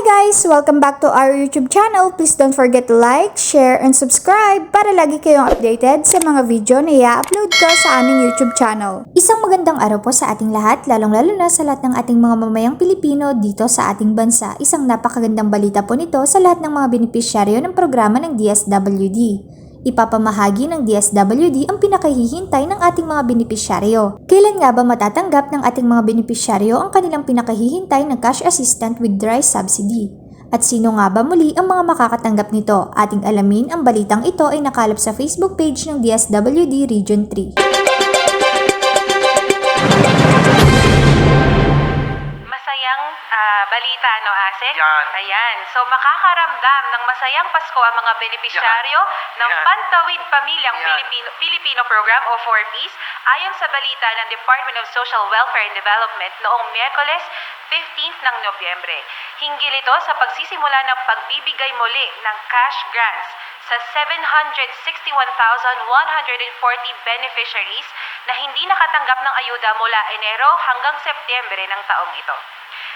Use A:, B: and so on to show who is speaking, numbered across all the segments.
A: guys! Welcome back to our YouTube channel. Please don't forget to like, share, and subscribe para lagi kayong updated sa mga video na i-upload ko sa aming YouTube channel. Isang magandang araw po sa ating lahat, lalong-lalo na sa lahat ng ating mga mamayang Pilipino dito sa ating bansa. Isang napakagandang balita po nito sa lahat ng mga benepisyaryo ng programa ng DSWD. Ipapamahagi ng DSWD ang pinakahihintay ng ating mga benepisyaryo. Kailan nga ba matatanggap ng ating mga benepisyaryo ang kanilang pinakahihintay ng cash assistant with dry subsidy? At sino nga ba muli ang mga makakatanggap nito? Ating alamin ang balitang ito ay nakalap sa Facebook page ng DSWD Region 3.
B: Balita, no, Ase?
C: Yan.
B: Ayan. So, makakaramdam ng masayang Pasko ang mga benepisyaryo ng
C: Yan.
B: Pantawid Pamilyang
C: Yan.
B: Pilipino, Pilipino Program o 4Ps ayon sa balita ng Department of Social Welfare and Development noong Miyerkules 15th ng Nobyembre. Hinggil ito sa pagsisimula ng pagbibigay muli ng cash grants sa 761,140 beneficiaries na hindi nakatanggap ng ayuda mula Enero hanggang Setyembre ng taong ito.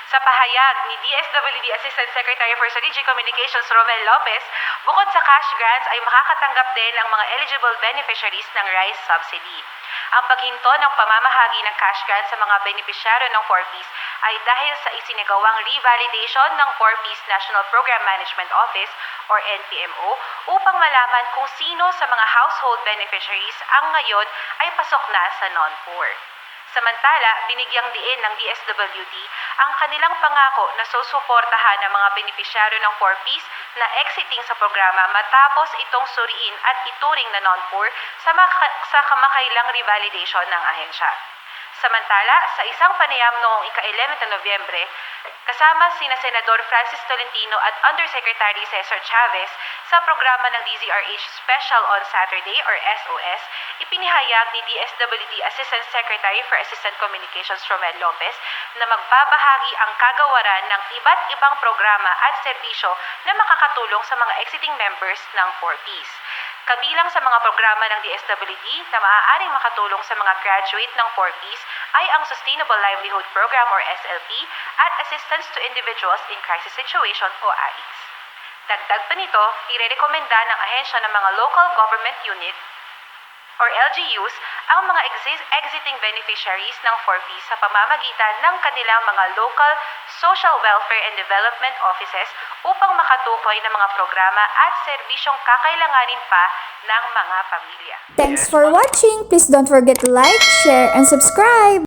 B: Sa pahayag ni DSWD Assistant Secretary for Strategic Communications Romel Lopez, bukod sa cash grants ay makakatanggap din ang mga eligible beneficiaries ng rice subsidy. Ang paghinto ng pamamahagi ng cash grants sa mga benepisyaryo ng 4Ps ay dahil sa isinagawang revalidation ng 4Ps National Program Management Office or NPMO upang malaman kung sino sa mga household beneficiaries ang ngayon ay pasok na sa non-poor. Samantala, binigyang diin ng DSWD ang kanilang pangako na susuportahan ng mga benepisyaryo ng 4Ps na exiting sa programa matapos itong suriin at ituring na non-poor sa, sa kamakailang revalidation ng ahensya. Samantala, sa isang panayam noong ika-11 na Nobyembre, kasama sina Senador Francis Tolentino at Undersecretary Cesar Chavez sa programa ng DZRH Special on Saturday or SOS, ipinihayag ni DSWD Assistant Secretary for Assistant Communications Romel Lopez na magbabahagi ang kagawaran ng iba't ibang programa at serbisyo na makakatulong sa mga exiting members ng 4Ps. Kabilang sa mga programa ng DSWD na maaaring makatulong sa mga graduate ng 4Ps ay ang Sustainable Livelihood Program or SLP at Assistance to Individuals in Crisis Situation o AICS. Dagdag pa nito, irerekomenda ng ahensya ng mga local government unit or LGUs ang mga exis- exiting beneficiaries ng 4Ps sa pamamagitan ng kanilang mga local social welfare and development offices upang makatukoy ng mga programa at serbisyong kakailanganin pa ng mga pamilya.
A: Thanks for watching! Please don't forget to like, share, and subscribe!